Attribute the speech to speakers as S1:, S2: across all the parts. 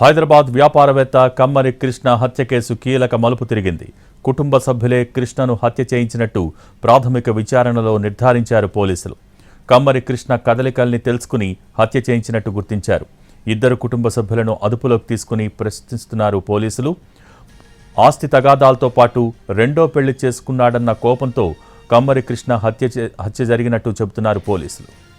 S1: హైదరాబాద్ వ్యాపారవేత్త కమ్మరి కృష్ణ హత్య కేసు కీలక మలుపు తిరిగింది. కుటుంబ సభ్యులే కృష్ణను హత్య చేయించినట్టు ప్రాథమిక విచారణలో నిర్ధారించారు పోలీసులు. కమ్మరి కృష్ణ కదలికల్ని తెలుసుకుని హత్య చేయించినట్టు గుర్తించారు. ఇద్దరు కుటుంబ సభ్యులను అదుపులోకి తీసుకుని ప్రశ్నిస్తున్నారు పోలీసులు. ఆస్తి తగాదాలతో పాటు రెండో పెళ్ళి చేసుకున్నాడన్న కోపంతో కమ్మరి కృష్ణ హత్య హత్య జరిగినట్టు చెబుతున్నారు పోలీసులు.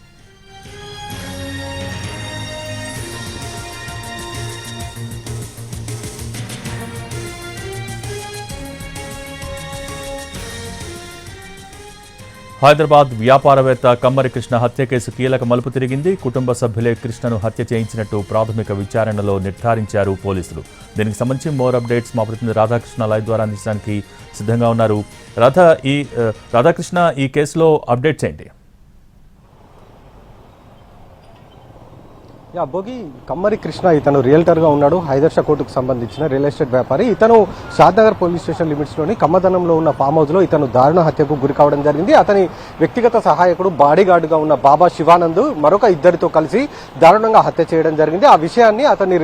S1: హైదరాబాద్ వ్యాపారవేత్త కమ్మరి కృష్ణ హత్య కేసు కీలక మలుపు తిరిగింది. కుటుంబ సభ్యులే కృష్ణను హత్య చేయించినట్టు ప్రాథమిక విచారణలో నిర్ధారించారు పోలీసులు. దీనికి సంబంధించి మోర్ అప్డేట్స్ మా ప్రతినిధి రాధాకృష్ణ లైవ్ ద్వారా అందించడానికి సిద్ధంగా ఉన్నారు. రాధ ఈ రాధాకృష్ణ ఈ కేసులో అప్డేట్స్ ఏంటి?
S2: యా బోగి కమ్మరి కృష్ణ ఇతను రియల్టర్గా ఉన్నాడు హైదర్షా కోర్టుకు సంబంధించిన రియల్ ఎస్టేట్ వ్యాపారి. ఇతను షాద్నగర్ పోలీస్ స్టేషన్ లిమిట్స్లోని కమ్మదనంలో ఉన్న ఫామ్ హౌస్లో ఇతను దారుణ హత్యకు గురి కావడం జరిగింది. అతని వ్యక్తిగత సహాయకుడు బాడీగార్డుగా ఉన్న బాబా శివానంద్ మరొక ఇద్దరితో కలిసి దారుణంగా హత్య చేయడం జరిగింది. ఆ విషయాన్ని అతని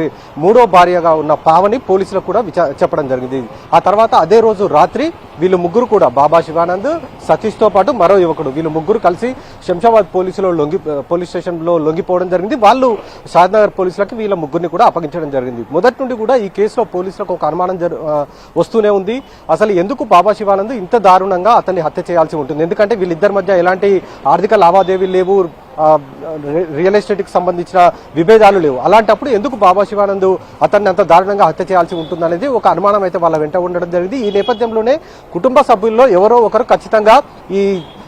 S2: మూడో భార్యగా ఉన్న పావని పోలీసులకు కూడా విచా చెప్పడం జరిగింది. ఆ తర్వాత అదే రోజు రాత్రి వీళ్ళు ముగ్గురు కూడా బాబా శివానంద్ సతీష్తో పాటు మరో యువకుడు. వీళ్ళు ముగ్గురు కలిసి శంషాబాద్ పోలీసులో లొంగి పోలీస్ స్టేషన్లో లొంగిపోవడం జరిగింది. వాళ్ళు షాద్నగర్ పోలీసులకి వీళ్ళ ముగ్గురిని కూడా అప్పగించడం జరిగింది. మొదటి నుండి కూడా ఈ కేసులో పోలీసులకు ఒక అనుమానం జరు- వస్తూనే ఉంది. అసలు ఎందుకు బాబా శివానంద్ ఇంత దారుణంగా అతన్ని హత్య చేయాల్సి ఉంటుంది? ఎందుకంటే వీళ్ళిద్దరి మధ్య ఎలాంటి ఆర్థిక లావాదేవీలు లేవు. రియల్ ఎస్టేట్కి సంబంధించిన విభేదాలు లేవు. అలాంటప్పుడు ఎందుకు బాబా శివానంద్ అతన్ని అంత దారుణంగా హత్య చేయాల్సి ఉంటుందనేది ఒక అనుమానం అయితే వాళ్ళ వెంట ఉండడం జరిగింది. ఈ నేపథ్యంలోనే కుటుంబ సభ్యుల్లో ఎవరో ఒకరు ఖచ్చితంగా ఈ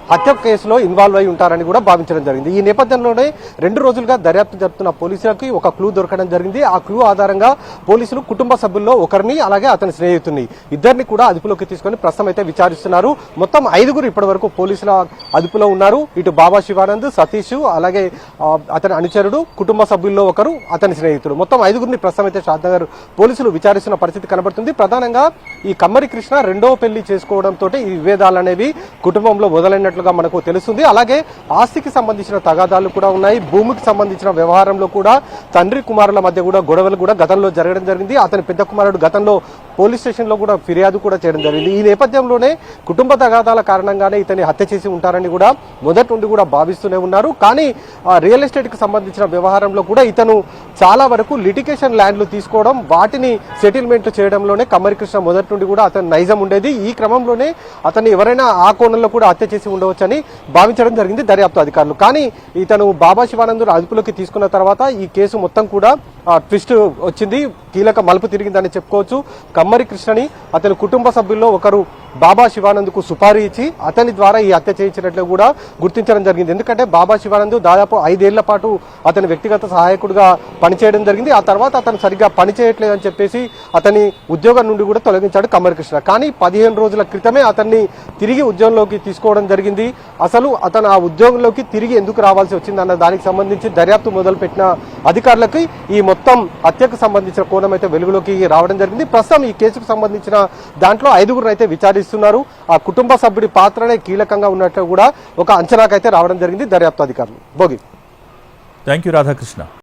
S2: హత్య కేసులో ఇన్వాల్వ్ అయి ఉంటారని కూడా భావించడం జరిగింది. ఈ నేపథ్యంలోనే రెండు రోజులుగా దర్యాప్తు జరుపుతున్న పోలీసులకి ఒక క్లూ దొరకడం జరిగింది. ఆ క్లూ ఆధారంగా పోలీసులు కుటుంబ సభ్యుల్లో ఒకరిని అలాగే అతని స్నేహితుని ఇద్దరిని కూడా అదుపులోకి తీసుకొని ప్రస్తుతం అయితే విచారిస్తున్నారు. మొత్తం ఐదుగురు ఇప్పటి వరకు పోలీసుల అదుపులో ఉన్నారు. ఇటు బాబా శివానంద్ సతీష్ అలాగే అతని అనుచరుడు కుటుంబ సభ్యుల్లో ఒకరు అతని స్నేహితుడు. మొత్తం ఐదుగురిని ప్రస్తుతం అయితే షాద్నగర్ పోలీసులు విచారిస్తున్న పరిస్థితి కనబడుతుంది. ప్రధానంగా ఈ కమ్మరి కృష్ణ రెండవ పెళ్ళి చేసుకోవడంతో ఈ విభేదాలు అనేవి కుటుంబంలో ఉన్నట్లుగా మనకు తెలుస్తుంది. అలాగే ఆస్తికి సంబంధించిన తగాదాలు కూడా ఉన్నాయి. భూమికి సంబంధించిన వ్యవహారంలో కూడా తండ్రి కుమారుల మధ్య కూడా గొడవలు కూడా గతంలో జరగడం జరిగింది. అతని పెద్ద కుమారుడు గతంలో పోలీస్ స్టేషన్లో కూడా ఫిర్యాదు కూడా చేయడం జరిగింది. ఈ నేపథ్యంలోనే కుటుంబ తగాదాల కారణంగానే ఇతన్ని హత్య చేసి ఉంటారని కూడా మొదటి నుండి కూడా భావిస్తూనే ఉన్నారు. కానీ రియల్ ఎస్టేట్కి సంబంధించిన వ్యవహారంలో కూడా ఇతను చాలా వరకు లిటికేషన్ ల్యాండ్లు తీసుకోవడం వాటిని సెటిల్మెంట్ చేయడంలోనే కమరికృష్ణ మొదటి నుండి కూడా అతని నైజం ఉండేది. ఈ క్రమంలోనే అతను ఎవరైనా ఆ కోణంలో కూడా హత్య చేసి ఉండవచ్చని భావించడం జరిగింది దర్యాప్తు అధికారులు. కానీ ఇతను బాబా శివానంద్ అదుపులోకి తీసుకున్న తర్వాత ఈ కేసు మొత్తం కూడా ట్విస్ట్ వచ్చింది. కీలక మలుపు తిరిగిందని చెప్పుకోవచ్చు. కమ్మరి కృష్ణని అతని కుటుంబ సభ్యుల్లో ఒకరు బాబా శివానంద్కు సుపారీ ఇచ్చి అతని ద్వారా ఈ హత్య చేయించినట్లు కూడా గుర్తించడం జరిగింది. ఎందుకంటే బాబా శివానంద్ దాదాపు ఐదేళ్ళ పాటు అతని వ్యక్తిగత సహాయకుడిగా పనిచేయడం జరిగింది. ఆ తర్వాత అతను సరిగ్గా పనిచేయట్లేదు అని చెప్పేసి అతని ఉద్యోగం నుండి కూడా తొలగించాడు కమ్మరి కృష్ణ. కానీ పదిహేను రోజుల క్రితమే అతన్ని తిరిగి ఉద్యోగంలోకి తీసుకోవడం జరిగింది. అసలు అతను ఆ ఉద్యోగంలోకి తిరిగి ఎందుకు రావాల్సి వచ్చింది అన్న దానికి సంబంధించి దర్యాప్తు మొదలుపెట్టిన అధికారులకి ఈ మొత్తం హత్యకు సంబంధించిన కోణం అయితే వెలుగులోకి రావడం జరిగింది. ప్రస్తుతం ఈ కేసుకు సంబంధించిన దాంట్లో ఐదుగురు అయితే విచారిస్తున్నారు. ఆ కుటుంబ సభ్యుడి పాత్రనే కీలకంగా ఉన్నట్లు కూడా ఒక అంచనాకైతే రావడం జరిగింది దర్యాప్తు అధికారులు. భోగి.
S1: Thank you Radhakrishna